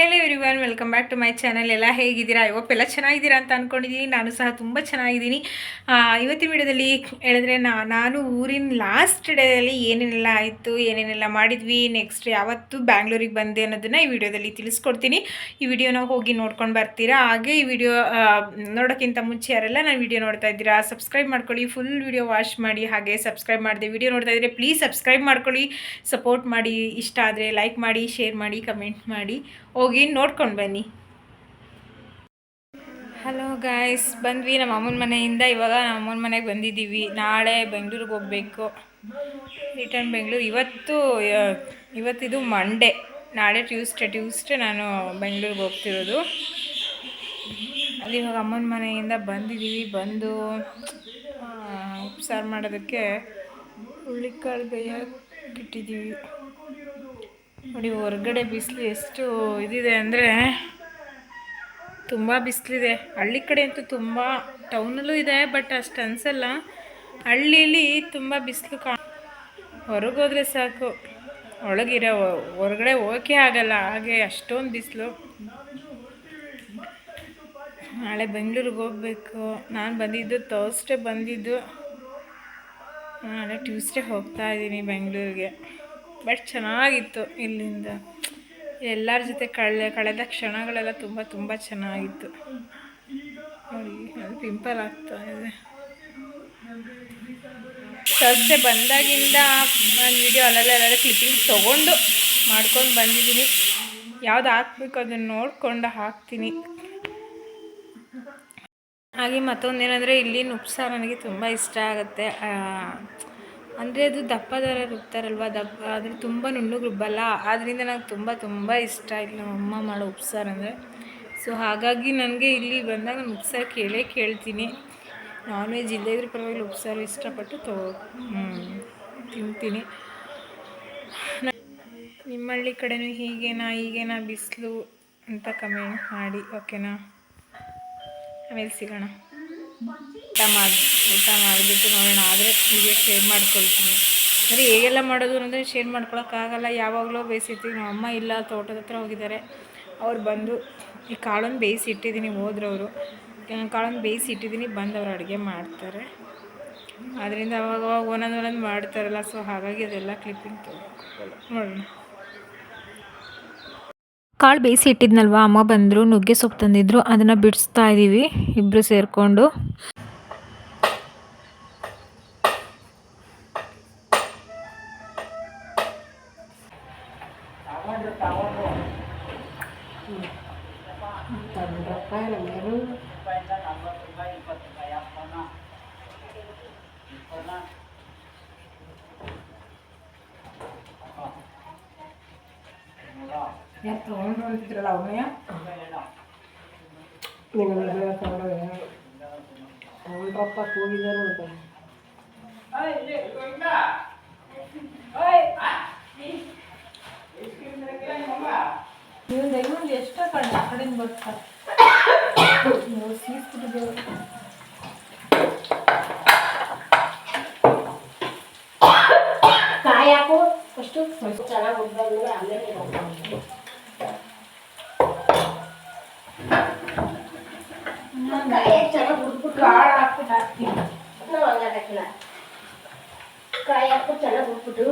Hello everyone welcome back to my channel ಎಲ್ಲ ಹೇಗಿದ್ದೀರಾ? ಇವಪ್ಪೆಲ್ಲ ಚೆನ್ನಾಗಿದ್ದೀರಾ ಅಂತ ಅಂದ್ಕೊಂಡಿದ್ದೀನಿ ನಾನು ಸಹ ತುಂಬ ಚೆನ್ನಾಗಿದ್ದೀನಿ. ಇವತ್ತಿನ ವಿಡಿಯೋದಲ್ಲಿ ಹೇಳಿದ್ರೆ ನಾನು ಊರಿನ ಲಾಸ್ಟ್ ಡೇಯಲ್ಲಿ ಏನೇನೆಲ್ಲ ಆಯಿತು, ಏನೇನೆಲ್ಲ ಮಾಡಿದ್ವಿ ನೆಕ್ಸ್ಟ್ ಯಾವತ್ತು ಬ್ಯಾಂಗ್ಳೂರಿಗೆ ಬಂದೆ ಅನ್ನೋದನ್ನು ಈ ವಿಡಿಯೋದಲ್ಲಿ ತಿಳಿಸ್ಕೊಡ್ತೀನಿ. ಈ ವಿಡಿಯೋನ ಹೋಗಿ ನೋಡ್ಕೊಂಡು ಬರ್ತೀರಾ? ಹಾಗೆ ಈ ವಿಡಿಯೋ ನೋಡೋಕ್ಕಿಂತ ಮುಂಚೆ ಯಾರೆಲ್ಲ ನಾನು ವಿಡಿಯೋ ನೋಡ್ತಾ ಇದ್ದೀರಾ ಸಬ್ಸ್ಕ್ರೈಬ್ ಮಾಡ್ಕೊಳ್ಳಿ. ಫುಲ್ ವಿಡಿಯೋ ವಾಚ್ ಮಾಡಿ, ಹಾಗೆ ಸಬ್ಸ್ಕ್ರೈಬ್ ಮಾಡಿದೆ. ವಿಡಿಯೋ ನೋಡ್ತಾ ಇದ್ದರೆ ಪ್ಲೀಸ್ ಸಬ್ಸ್ಕ್ರೈಬ್ ಮಾಡ್ಕೊಳ್ಳಿ. ಸಪೋರ್ಟ್ ಮಾಡಿ. ಇಷ್ಟ ಆದರೆ ಲೈಕ್ ಮಾಡಿ ಶೇರ್ ಮಾಡಿ ಕಮೆಂಟ್ ಮಾಡಿ. ಹೋಗಿ ನೋಡ್ಕೊಂಡು ಬನ್ನಿ. ಹಲೋ ಗಾಯ್ಸ್ ಬಂದ್ವಿ ನಮ್ಮ ಅಮ್ಮನ ಮನೆಯಿಂದ. ಇವಾಗ ನಮ್ಮ ಅಮ್ಮನ ಮನೆಗೆ ಬಂದಿದ್ದೀವಿ. ನಾಳೆ ಬೆಂಗಳೂರಿಗೆ ಹೋಗಬೇಕು. ರಿಟರ್ನ್ ಬೆಂಗಳೂರು ಇವತ್ತು ಇವತ್ತಿದು ಮಂಡೇ ನಾಳೆ ಟ್ಯೂಸ್ಡೇ ಟ್ಯೂಸ್ಡೇ ನಾನು ಬೆಂಗಳೂರಿಗೆ ಹೋಗ್ತಿರೋದು. ಅಲ್ಲಿ ಇವಾಗ ಅಮ್ಮನ ಮನೆಯಿಂದ ಬಂದಿದ್ದೀವಿ. ಬಂದು ಉಪ್ಸಾರು ಮಾಡೋದಕ್ಕೆ ಹುಳ್ಳಿಕಾಳು ಬೇಯಕ್ಕೆ ಇಟ್ಟಿದ್ದೀವಿ. ನೋಡಿ, ಹೊರಗಡೆ ಬಿಸಿಲು ಎಷ್ಟು ಇದಿದೆ ಅಂದರೆ ತುಂಬ ಬಿಸಿಲಿದೆ. ಹಳ್ಳಿ ಕಡೆ ಅಂತೂ ತುಂಬ ಟೌನಲ್ಲೂ ಇದೆ, ಬಟ್ ಅಷ್ಟು ಅನಿಸಲ್ಲ. ಹಳ್ಳಿಲಿ ತುಂಬ ಬಿಸಿಲು ಕಾ ಹೊರಗೋದ್ರೆ ಸಾಕು. ಒಳಗಿರೋ ಹೊರಗಡೆ ಓಕೆ ಆಗಲ್ಲ, ಹಾಗೆ ಅಷ್ಟೊಂದು ಬಿಸಿಲು. ನಾಳೆ ಬೆಂಗಳೂರಿಗೆ ಹೋಗಬೇಕು. ನಾನು ಬಂದಿದ್ದು ತರ್ಸ್ಡೇ ಬಂದಿದ್ದು. ನಾಳೆ ಟ್ಯೂಸ್ಡೇ ಹೋಗ್ತಾ ಇದ್ದೀನಿ ಬೆಂಗಳೂರಿಗೆ. ಬಟ್ ಚೆನ್ನಾಗಿತ್ತು ಇಲ್ಲಿಂದ. ಎಲ್ಲರ ಜೊತೆ ಕಳೆ ಕಳೆದ ಕ್ಷಣಗಳೆಲ್ಲ ತುಂಬ ತುಂಬ ಚೆನ್ನಾಗಿತ್ತು. ಪಿಂಪಲ್ ಆಗ್ತಾ ಇದೆ. ತರ್ಸ್ಡೇ ಬಂದಾಗಿಂದ ನಾನು ವಿಡಿಯೋ ಅಲ್ಲೆಲ್ಲ ಎಲ್ಲ ಕ್ಲಿಪ್ಪಿಂಗ್ ತೊಗೊಂಡು ಮಾಡ್ಕೊಂಡು ಬಂದಿದ್ದೀನಿ. ಯಾವ್ದು ಹಾಕ್ಬೇಕು ಅದನ್ನು ನೋಡಿಕೊಂಡು ಹಾಕ್ತೀನಿ. ಹಾಗೆ ಮತ್ತೊಂದೇನೆಂದರೆ ಇಲ್ಲಿ ನುಪ್ಸ ನನಗೆ ತುಂಬ ಇಷ್ಟ ಆಗುತ್ತೆ. ಅಂದರೆ ಅದು ದಪ್ಪ ದರ ರುಬ್ತಾರಲ್ವ? ದಪ್ಪ, ಆದರೆ ತುಂಬ ನುಣ್ಣಗೆ ರುಬ್ಬಲ್ಲ? ಆದ್ದರಿಂದ ನಂಗೆ ತುಂಬ ತುಂಬ ಇಷ್ಟ ಆಯಿತು ನಮ್ಮ ಅಮ್ಮ ಮಾಡೋ ಉಪ್ಸಾರು ಅಂದರೆ. ಸೊ ಹಾಗಾಗಿ ನನಗೆ ಇಲ್ಲಿ ಬಂದಾಗ ನಾನು ಉಪ್ಸಾರು ಕೇಳೇ ಕೇಳ್ತೀನಿ. ನಾನ್ ವೆಜ್ ಇಲ್ಲದೇ ಇದ್ರೂ ಪರವಾಗಿಲ್ಲ, ಉಪ್ಸಾರು ಇಷ್ಟಪಟ್ಟು ತಗೋ ತಿಂತೀನಿ. ನಿಮ್ಮ ಹಳ್ಳಿ ಕಡೆನೂ ಹೀಗೇನಾ ಹೀಗೇನಾ ಬಿಸಿಲು ಅಂತ ಕಮೆಂಟ್ ಮಾಡಿ ಓಕೆನಾ ಆಮೇಲೆ ಸಿಗೋಣ. ಊಟ ಮಾಡಿ, ಊಟ ಮಾಡಿಬಿಟ್ಟು ನೋಡೋಣ. ಆದರೆ ಹೀಗೆ ಶೇರ್ ಮಾಡ್ಕೊಳ್ತೀನಿ. ಅಂದರೆ ಹೇಗೆಲ್ಲ ಮಾಡೋದು ಅಂದರೆ ಶೇರ್ ಮಾಡ್ಕೊಳಕ್ಕಾಗಲ್ಲ ಯಾವಾಗಲೂ ಬೇಯಿಸಿರ್ತೀವಿ ನಮ್ಮ ಅಮ್ಮ ಇಲ್ಲ, ತೋಟದ ಹತ್ರ ಹೋಗಿದ್ದಾರೆ. ಅವ್ರು ಬಂದು ಈ ಕಾಳನ್ನು ಬೇಯಿಸಿ ಇಟ್ಟಿದ್ದೀನಿ, ಹೋದ್ರವರು. ಕಾಳನ್ನು ಬೇಯಿಸಿ ಇಟ್ಟಿದ್ದೀನಿ ಬಂದು ಅವ್ರು ಅಡುಗೆ ಮಾಡ್ತಾರೆ. ಅದರಿಂದ ಅವಾಗ ಅವಾಗ ಒಂದೊಂದು ಒಂದೊಂದು ಮಾಡ್ತಾರಲ್ಲ. ಸೊ ಹಾಗಾಗಿ ಅದೆಲ್ಲ ಕ್ಲಿಪ್ಪಿಂಗ್ ನೋಡೋಣ. ಕಾಳು ಬೇಯಿಸಿ ಇಟ್ಟಿದ್ನಲ್ವ? ಅಮ್ಮ ಬಂದರು, ನುಗ್ಗೆ ಸೊಪ್ಪು ತಂದಿದ್ರು. ಅದನ್ನು ಬಿಡಿಸ್ತಾ ಇದ್ದೀವಿ ಇಬ್ಬರು ಸೇರಿಕೊಂಡು. ಯಾರು ತೊಗೊಂಡ್ರು ಅಂತಿದ್ರಲ್ಲ ಅವನಯ್ಯ ಅವಳಪ್ಪ ಕೂಗಿದರು ಅಂತ ನೀವು ದಯವಿಟ್ಟು ಎಷ್ಟೋ ಕಡೆ ಆ ಕಡೆಯಿಂದ ಬರ್ತಾರೆ ನೀವು ಸೀಸ್ಬಿಟ್ಟಿದ್ದೇವೆ ಕಾಯಿ ಹಾಕು ಫಸ್ಟು ಚೆನ್ನಾಗಿ ಉದ್ದಾದ್ಮೇಲೆ ಆಮೇಲೆ ಹಾಕು. ಕಾಯಿ ಚೆನ್ನಾಗಿ ಹುಡ್ಬಿಟ್ಟು ಕಾಳು ಹಾಕ್ಬಿಟ್ಟು ಹಾಕ್ತೀನಿ ನಾವು ಹಂಗೆ ಹಾಕಿಲ್ಲ ಕಾಯಿ ಹಾಕ್ಬಿಟ್ಟು ಚೆನ್ನಾಗಿ ಹುಡ್ಬಿಟ್ಟು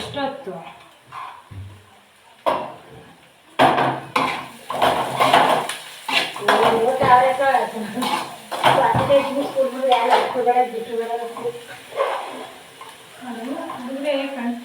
ಎಷ್ಟೊತ್ತು ಊಟ ಆದ್ರೆ ಹದಿನೈದು ನಿಮಿಷ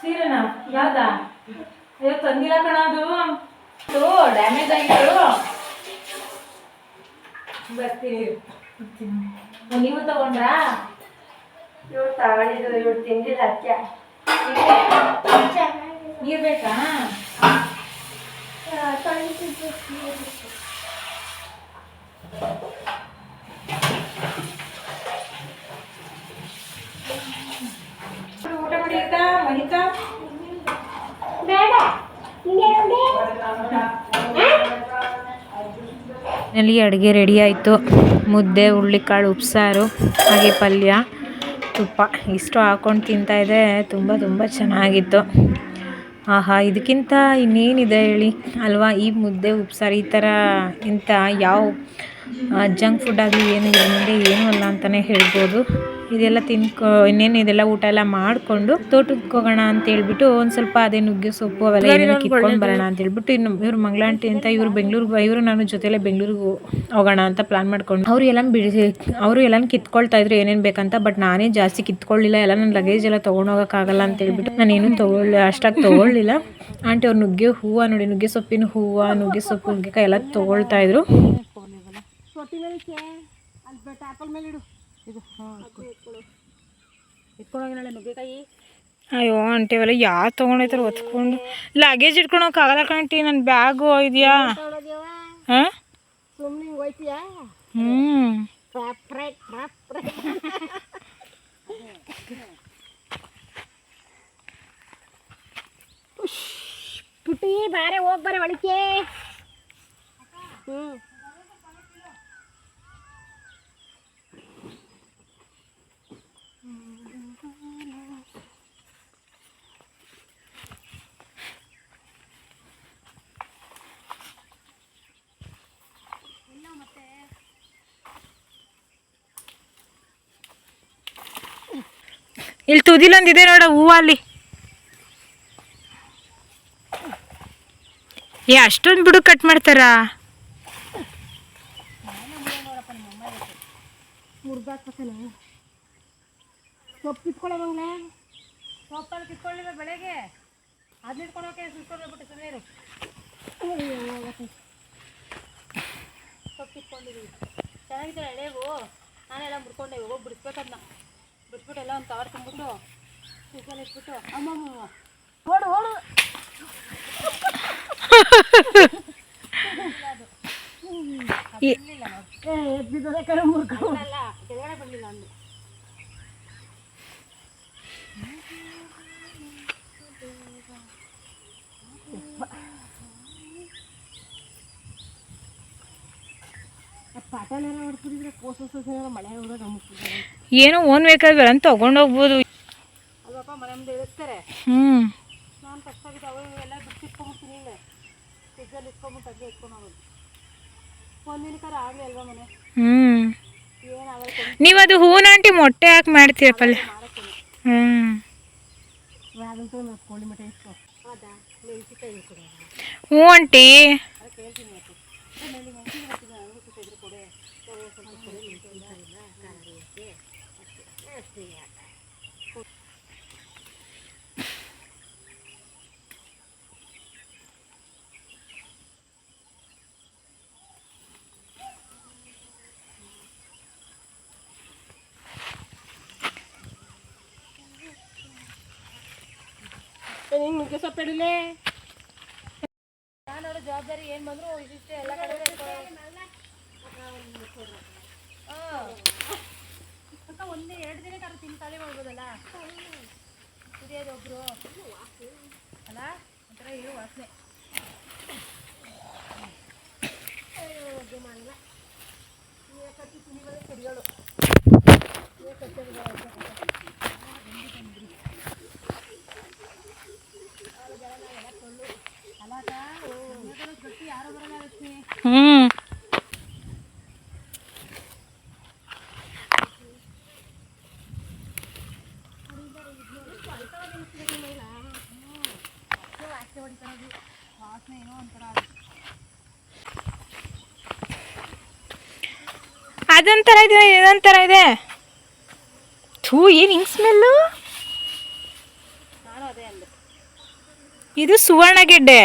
ಸೀರೆನಾ? ಯಾವ್ದಾ? ಅಯ್ಯೋ ತಂದಿಲ್ಲ ಕಣ ಅದು. ಡ್ಯಾಮೇಜ್ ಆಗಿತ್ತು. ಓ, ನೀವು ತಗೊಂಡ್ರಾ? ಇವ್ರು ತಗೊಂಡಿದ್ದು ಇವ್ರು ತಿಂದಿಲ್ಲ ಚೆನ್ನಾಗಿದೆ ನೀರ್ ಬೇಕಾ? ಊಟ ಅಡುಗೆ ರೆಡಿ ಆಯಿತು. ಮುದ್ದೆ, ಹುರುಳಿಕಾಳು, ಉಪ್ಸಾರು, ಹಾಗೆ ಪಲ್ಯ, ತುಪ್ಪ. ಇಷ್ಟು ಹಾಕ್ಕೊಂಡು ತಿಂತಾಯಿದ್ದೆ ತುಂಬ ತುಂಬ ಚೆನ್ನಾಗಿತ್ತು. ಆಹಾ, ಇದಕ್ಕಿಂತ ಇನ್ನೇನಿದೆ ಹೇಳಿ? ಅಲ್ವಾ, ಈ ಮುದ್ದೆ, ಉಪ್ಸಾರು, ಈ ಥರ ಇಂಥ ಯಾವ ಜಂಕ್ ಫುಡ್ ಆಗಲಿ ಏನು ಇದ್ರ ಮುಂದೆ ಏನೂ ಅಲ್ಲ ಅಂತಲೇ ಹೇಳ್ಬೋದು. ಇದೆಲ್ಲ ತಿನ್ಕೊ ಇನ್ನೇನು ಇದೆಲ್ಲ ಊಟ ಎಲ್ಲ ಮಾಡಿಕೊಂಡು ತೋಟಕ್ಕೆ ಹೋಗೋಣ ಅಂತ ಹೇಳ್ಬಿಟ್ಟು ಒಂದು ಸ್ವಲ್ಪ ಅದೇ ನುಗ್ಗೆ ಸೊಪ್ಪು ಅವೆಲ್ಲ ಏನೇನು ಕಿತ್ಕೊಂಡು ಬರೋಣ ಅಂತ ಹೇಳ್ಬಿಟ್ಟು ಇನ್ನು ಇವ್ರು ಮಂಗಳಾಂಟಿ ಅಂತ ಇವರು ಬೆಂಗಳೂರಿಗೆ ಇವರು ನಾನು ಜೊತೆಲೆ ಬೆಂಗಳೂರಿಗೆ ಹೋಗೋಣ ಅಂತ ಪ್ಲಾನ್ ಮಾಡ್ಕೊಂಡು. ಅವರು ಎಲ್ಲ ಬಿಡಿಸಿ ಅವರು ಎಲ್ಲ ಕಿತ್ಕೊಳ್ತಾ ಇದ್ರು ಏನೇನು ಬೇಕಂತ ಬಟ್ ನಾನೇ ಜಾಸ್ತಿ ಕಿತ್ಕೊಳ್ಳಿಲ್ಲ ಎಲ್ಲ ನನ್ನ ಲಗೇಜ್ ಎಲ್ಲ ತೊಗೊಂಡೋಗೋಕ್ಕಾಗಲ್ಲ ಅಂತ ಹೇಳ್ಬಿಟ್ಟು ನಾನೇನು ತೊಗೊಳ್ಳಿ ಅಷ್ಟಾಗಿ ತೊಗೊಳ್ಳಿಲ್ಲ. ಆಂಟಿ ಅವ್ರು ನುಗ್ಗೆ ಹೂವು ನೋಡಿ ನುಗ್ಗೆ ಸೊಪ್ಪಿನ ಹೂವು ನುಗ್ಗೆ ಸೊಪ್ಪು ನುಗ್ಗೆಕಾಯಿ ಎಲ್ಲ ತೊಗೊಳ್ತಾ ಇದ್ರು. ಅಯ್ಯೋ ಆಂಟಿ ಅವೆಲ್ಲ ಯಾರು ತೊಗೊಂಡೋಯ್ತಾರೆ ಒತ್ಕೊಂಡು ಲಗೇಜ್ ಇಟ್ಕೊಂಡು ಹೋಗಕ್ಕಾಗಲ್ಲ ಕಣ್ಟಿ ನನ್ನ ಬ್ಯಾಗು ಇದೆಯಾ? ಹಾಂ? ಸುಮ್ಮನೆ ಹೋಯ್ತೀಯಾ? ಹ್ಞೂ ಪುಟ್ಟಿ ಬಾರೆ ಹೋಗ್ ಬಾರೆ ಒಳಕ್ಕೆ. ಹ್ಞೂ ಇಲ್ಲಿ ತುದಿಲೊಂದಿದೆ ನೋಡ, ಹೂವು ಅಲ್ಲಿ. ಏ, ಅಷ್ಟೊಂದು ಬಿಡು ಕಟ್ ಮಾಡ್ತಾರಾ? ಸೊಪ್ಪು ಕಿತ್ಕೊಳ್ಳೋ ಮಂಗ್ಲೆ ಸೊಪ್ಪಲ್ಲಿ ಕಿತ್ಕೊಳ್ಳಿಲ್ಲ ಬೆಳಗ್ಗೆ ಅದನ್ನ ಇಟ್ಕೊಂಡೋಕೆ ಸುಸ್ಕೊಂಡು ಹೋಗ್ಬಿಟ್ಟು ಸುಮ್ಮನೆ ಸೊಪ್ಪು ಕಿತ್ಕೊಂಡಿದ್ದೀವಿ ಚೆನ್ನಾಗಿದೆ ಎಳೆವು ನಾನೆಲ್ಲ ಮುರ್ಕೊಂಡೆ, ಹೋಗಿ ಬಿಟ್ಬಿಟ್ಟು ಎಲ್ಲ ಒಂದು ಕವರ್ ತುಂಬಿಟ್ಟು ಫ್ರಿಜ್ಜಲ್ಲಿ ಇಟ್ಬಿಟ್ಟು ಅಮ್ಮಮ್ಮ ಓಡು ಓಡು. ಎದ್ದಿದ್ದರೆ ಕಡೆ ಮುರ್ಕೊಂಡಲ್ಲ ಕೆಳಗಡೆ ಬಂದಿಲ್ಲ ಅಂದು ಪಾಠನೆಲ್ಲ ಹೊಡ್ಬಿಟ್ಟಿದ್ರೆ ಕೋಸ ಸೋಸನೆಲ್ಲ ಮಳೆ ಹೋಗೋದು ಮುಗ್ತಿದ್ದಾರೆ ಏನೋ ಓನ್ ಬೇಕಾದ್ರೆ ಅಂತ ತಗೊಂಡೋಗ್ಬೋದು ಅಲ್ವಪ್ಪ ಮನೆ ಮುಂದೆ ಇಳಿಸ್ತಾರೆ ಹ್ಞೂ ನಾನು ಕಷ್ಟಾಗಿದೆ ಅವು ಎಲ್ಲ ಬಿಟ್ಟು ಇಟ್ಕೊಂಡ್ಬಿಡ್ತೀನಿ ಇಲ್ಲೇ ಫ್ರಿಜ್ಜಲ್ಲಿ ಇಟ್ಕೊಂಡ್ಬಿಟ್ಟು ಅದೇ ಇಟ್ಕೊಂಡು ಹೋಗೋದು. ವೆಹಿಕಲ್ ಆಗಲಿ ತಗೊಂಡೋಗ್ಬೋದು ಹ್ಞೂ ನೀವು ಅದು ಹೂವಿನ ಆಂಟಿ ಮೊಟ್ಟೆ ಹಾಕಿ ಮಾಡ್ತೀರ ಪಲ್ಯ. ಹ್ಞೂ ಹ್ಞೂ ಆಂಟಿ ಅದಕ್ಕೆ ಹೇಳ್ತೀನಿ ಇವತ್ತು ಆಮೇಲೆ ಮೆಣಸಿನ ಬರ್ತೀನಿ ನನಗೂ ಸ್ವಲ್ಪ ಇದ್ರೆ ಕೊಡೆ ಸ್ವಲ್ಪ ಸ್ವಲ್ಪ ಕೊಡೆ ಮೆಣಸಿನಕಾಯಿ ಇಲ್ಲ ಖಾರ ಬೇಯಿಸಿ ಅಷ್ಟೇ ಅಷ್ಟೇ ನಿಂಗೆ ನುಗ್ಗೆ ಜವಾಬ್ದಾರಿ ಏನು ಬಂದ್ರು ಇದಿಷ್ಟೇ, ಎಲ್ಲ ಕಡೆ ಒಂದೇ ಎರಡು ದಿನಕ್ಕಾದ್ರೂ ತಿಂದು ಖಾಲಿ ಮಾಡ್ಬೋದಲ್ಲ? ಕುಡಿಯೋದೊಬ್ರು ಅಲ್ಲ? ಒಂಥರ ಇರೋ ವಾಸನೆ. ಮಾಡಲ್ಲ ಕಟ್ಟಿ ತುಣಿಗಳೇ ಕಡಿಯೋಳು ಹ್ಞೂ ಅದೊಂಥರ ಇದೆ ಇದೊಂಥರ ಇದೆ. ಥೂ ಏನು ಹಿಂಗೆ ಸ್ಮೆಲ್ಲು ಇದು ಸುವರ್ಣಗೆಡ್ಡೆ.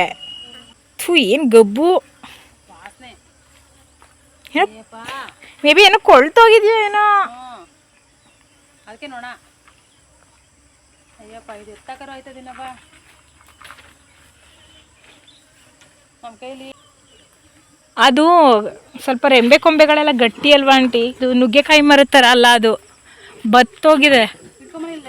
ಥೂ ಏನು ಗಬ್ಬು? ಮೇ ಬಿ ಏನೋ ಕೊಳ್ತೋಗಿದ್ಯೋ ಏನೋ? ಅದಕ್ಕೆ ನೋಡ ಅಯ್ಯಪ್ಪ ಇದು ಎತ್ತಕರ ಆಯ್ತದಿನಪ್ಪ ನಮ್ಮ ಕೈಲಿ ಅದು ಸ್ವಲ್ಪ ರೆಂಬೆ ಕೊಂಬೆಗಳೆಲ್ಲ ಗಟ್ಟಿ ಅಲ್ವಾ ಆಂಟಿ? ಇದು ನುಗ್ಗೆಕಾಯಿ ಮರದ ಥರ ಅಲ್ಲ ಅದು. ಬತ್ತೋಗಿದೆ. ಇಲ್ಲ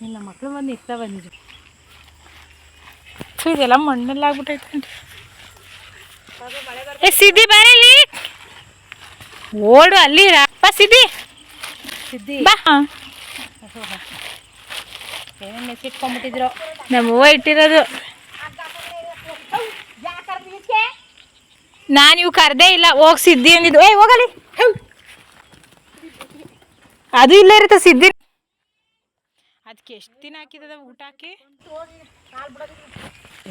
ನಿನ್ನ ಮಕ್ಕಳು ಬಂದು ಇತ್ತ ಬಂದಿದ್ರು ಥು, ಇದೆಲ್ಲ ಮಣ್ಣೆಲ್ಲ ಆಗ್ಬಿಟ್ಟೈತೆ ಏ ಬರೀಲಿ ಓಡು ಅಲ್ಲಿ ಬಾ ಸಿದ್ದಿ. ಸಿದ್ದಿ. ಬಾ ಏನೇನು ನಮ್ಮ ಹೂವ ಇಟ್ಟಿರೋದು. ನಾನು ಇವು ಕರ್ದೇ ಇಲ್ಲ. ಹೋಗ್ ಸಿದ್ದಿ ಅಂದಿದ್ದು ಏ ಹೋಗಲಿ. ಅದು ಇಲ್ಲೇ ಇರುತ್ತೆ ಸಿದ್ದಿ. ಅದಕ್ಕೆ ಎಷ್ಟು ದಿನ ಹಾಕಿದ ಊಟ ಹಾಕಿ?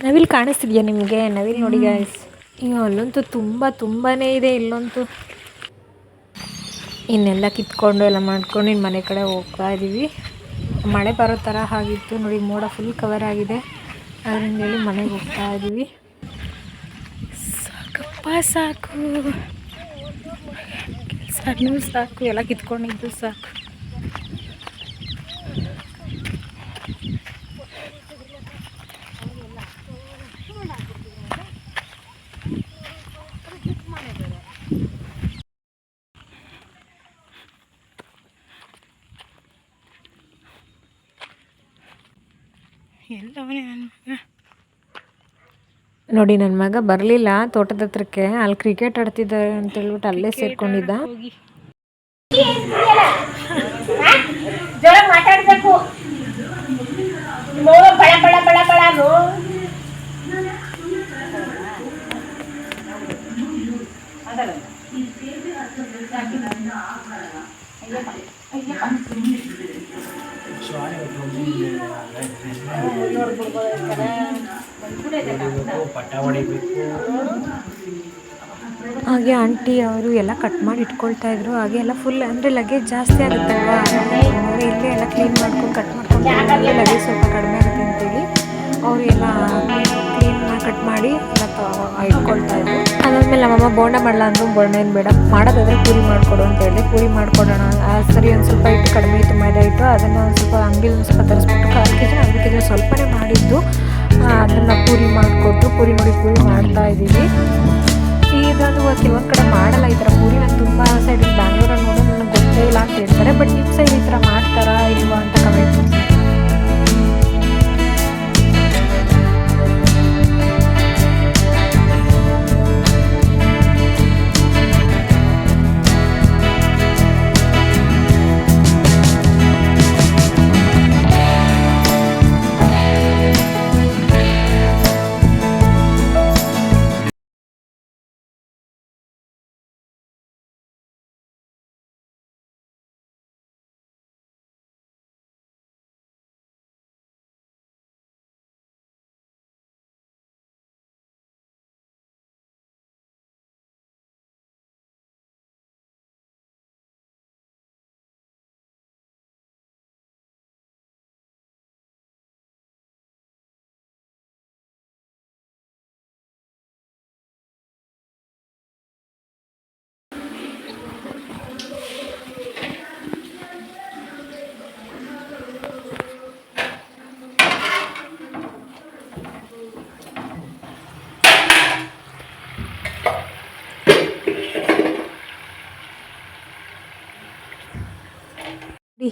ನವಿಲ್ ಕಾಣಿಸ್ತಿದ್ಯಾ ನಿಮಗೆ? ನವಿಲ್ ನೋಡಿ ಗಾಯ್ಸ್ ಅಲ್ಲಂತೂ ತುಂಬ ತುಂಬಾ ಇದೆ ಇಲ್ಲಂತೂ ಇನ್ನೆಲ್ಲ ಕಿತ್ಕೊಂಡು ಎಲ್ಲ ಮಾಡ್ಕೊಂಡು ಇನ್ನು ಮನೆ ಕಡೆ ಹೋಗ್ತಾ ಇದ್ದೀವಿ. ಮಳೆ ಬರೋ ಥರ ಆಗಿತ್ತು. ನೋಡಿ, ಮೋಡ ಫುಲ್ ಕವರ್ ಆಗಿದೆ. ಅದರಿಂದ ಹೇಳಿ ಮನೆಗೆ ಹೋಗ್ತಾ ಇದ್ದೀವಿ. ಸಾಕಪ್ಪ, ಸಾಕು. ಸಾಕು. ಎಲ್ಲ ಕಿತ್ಕೊಂಡಿದ್ದು ಸಾಕು. ಎಲ್ಲವನೇ ನನ್ನ ಮಗ. ನೋಡಿ ನನ್ನ ಮಗ ಬರಲಿಲ್ಲ. ತೋಟದ ಹತ್ರಕ್ಕೆ ಅಲ್ಲಿ ಕ್ರಿಕೆಟ್ ಆಡ್ತಿದ್ದಾರೆ ಅಂತ ಹೇಳ್ಬಿಟ್ಟು ಅಲ್ಲೇ ಸೇರ್ಕೊಂಡಿದ್ದ. ಮಾತಾಡ್ಬೇಕು. ಬಳ ಬಳ ಬಳ ಬಳನು ಪಟ್ಟ ಹಾಗೆ ಆಂಟಿ ಅವರು ಎಲ್ಲ ಕಟ್ ಮಾಡಿ ಇಟ್ಕೊಳ್ತಾ ಇದ್ರು. ಹಾಗೆ ಎಲ್ಲ ಫುಲ್ ಅಂದರೆ ಲಗೇಜ್ ಜಾಸ್ತಿ ಆಗುತ್ತೆ ಅವರು ಇಲ್ಲೇ ಎಲ್ಲ ಕ್ಲೀನ್ ಮಾಡ್ಕೊಂಡು ಕಟ್ ಮಾಡ್ಕೊಂಡು ಲಗೇಜ್ ಸ್ವಲ್ಪ ಕಡಿಮೆ ಆಗುತ್ತೆ ಅಂತೇಳಿ ಅವರು ಎಲ್ಲ ಕ್ಲೀನ್ ಕಟ್ ಮಾಡಿ ಎಲ್ಲ ಇಟ್ಕೊಳ್ತಾ ಇದ್ರು. ಅದಾದ್ಮೇಲೆ ನಮ್ಮಮ್ಮ ಬೋಂಡ ಮಾಡಲ್ಲ ಅಂದ್ರು ಬೋಂಡ ಏನು ಬೇಡ ಮಾಡೋದಾದ್ರೆ ಪೂರಿ ಮಾಡಿಕೊಡು ಅಂತ ಹೇಳಿ ಪೂರಿ ಮಾಡಿಕೊಡೋಣ. ಆ, ಸರಿ ಒಂದು ಸ್ವಲ್ಪ ಹಿಟ್ಟು ಕಡಿಮೆ ಇತ್ತು ಮೈದಾ ಇಟ್ಟು ಅದನ್ನು ಒಂದು ಸ್ವಲ್ಪ ಅಂಗಡಿ ಒಂದು ಸ್ವಲ್ಪ ತರಿಸ್ಬಿಟ್ಟು ಕಾಲು ಕೆ ಜಿ ಅರ್ಧ ಕೆ ಜಿ ಸ್ವಲ್ಪನೇ ಮಾಡಿದ್ದು. ಅದನ್ನು ಪೂರಿ ಮಾಡಿಕೊಟ್ಟು ಪೂರಿ ನೋಡಿ ಪೂರಿ ಮಾಡ್ತಾ ಇದ್ದೀವಿ. ಇದೊಂದು ಕೆಲವೊಂದು ಕಡೆ ಮಾಡಲ್ಲ ಈ ಥರ ಪೂರಿ ನಾನು ತುಂಬ ಸೈಡ್ ಬ್ಯಾಂಗ್ಳೂರಲ್ಲಿ ನೋಡೋದು ನನಗೆ ಗೊತ್ತೇ ಇಲ್ಲ ಅಂತ ಹೇಳ್ತಾರೆ. ಬಟ್ ನಿಮ್ಮ ಸೈಡ್ ಈ ಥರ ಮಾಡ್ತಾರಾ ಇಲ್ವಾ ಅಂತ ಕಮೆಂಟ್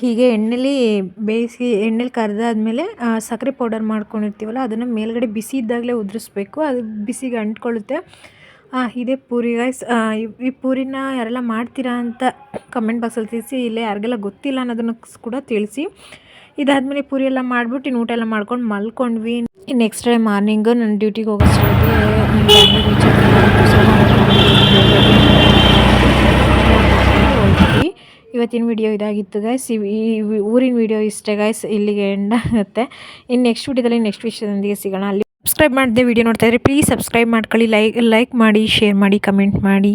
ಹೀಗೆ ಎಣ್ಣೆಲಿ ಬೇಯಿಸಿ, ಎಣ್ಣೆಲಿ ಕರೆದಾದ್ಮೇಲೆ ಸಕ್ಕರೆ ಪೌಡರ್ ಮಾಡ್ಕೊಂಡಿರ್ತೀವಲ್ಲ, ಅದನ್ನು ಮೇಲ್ಗಡೆ ಬಿಸಿ ಇದ್ದಾಗಲೇ ಉದುರಿಸ್ಬೇಕು. ಅದು ಬಿಸಿಗೆ ಅಂಟ್ಕೊಳ್ಳುತ್ತೆ. ಇದೇ ಪೂರಿ ಗೈಸ್ ಈ ಪೂರಿನ ಯಾರೆಲ್ಲ ಮಾಡ್ತೀರಾ ಅಂತ ಕಮೆಂಟ್ ಬಾಕ್ಸಲ್ಲಿ ತಿಳಿಸಿ, ಇಲ್ಲೇ ಯಾರಿಗೆಲ್ಲ ಗೊತ್ತಿಲ್ಲ ಅನ್ನೋದನ್ನು ಕೂಡ ತಿಳಿಸಿ. ಇದಾದಮೇಲೆ ಪೂರಿ ಎಲ್ಲ ಮಾಡಿಬಿಟ್ಟು, ಇನ್ನು ಊಟ ಎಲ್ಲ ಮಾಡ್ಕೊಂಡು ಮಲ್ಕೊಂಡ್ವಿ. ನೆಕ್ಸ್ಟ್ ಡೇ ಮಾರ್ನಿಂಗು ನನ್ನ ಡ್ಯೂಟಿಗೆ ಹೋಗ್ತೀವಿ ಇವತ್ತಿನ ವಿಡಿಯೋ ಇದಾಗಿತ್ತು ಗೈಸ್ ಈ ಊರಿನ ವಿಡಿಯೋ ಇಷ್ಟೇ ಗೈಸ್ ಇಲ್ಲಿಗೆ ಎಂಡ್ ಆಗುತ್ತೆ. ಇನ್ನು ನೆಕ್ಸ್ಟ್ ವಿಡಿಯೋದಲ್ಲಿ ನೆಕ್ಸ್ಟ್ ವಿಷಯದೊಂದಿಗೆ ಸಿಗೋಣ. ಅಲ್ಲಿ ಸಬ್ಸ್ಕ್ರೈಬ್ ಮಾಡಿದೆ ವಿಡಿಯೋ ನೋಡ್ತಾ ಇದ್ರೆ ಪ್ಲೀಸ್ ಸಬ್ಸ್ಕ್ರೈಬ್ ಮಾಡ್ಕೊಳ್ಳಿ ಲೈಕ್ ಲೈಕ್ ಮಾಡಿ ಶೇರ್ ಮಾಡಿ ಕಮೆಂಟ್ ಮಾಡಿ.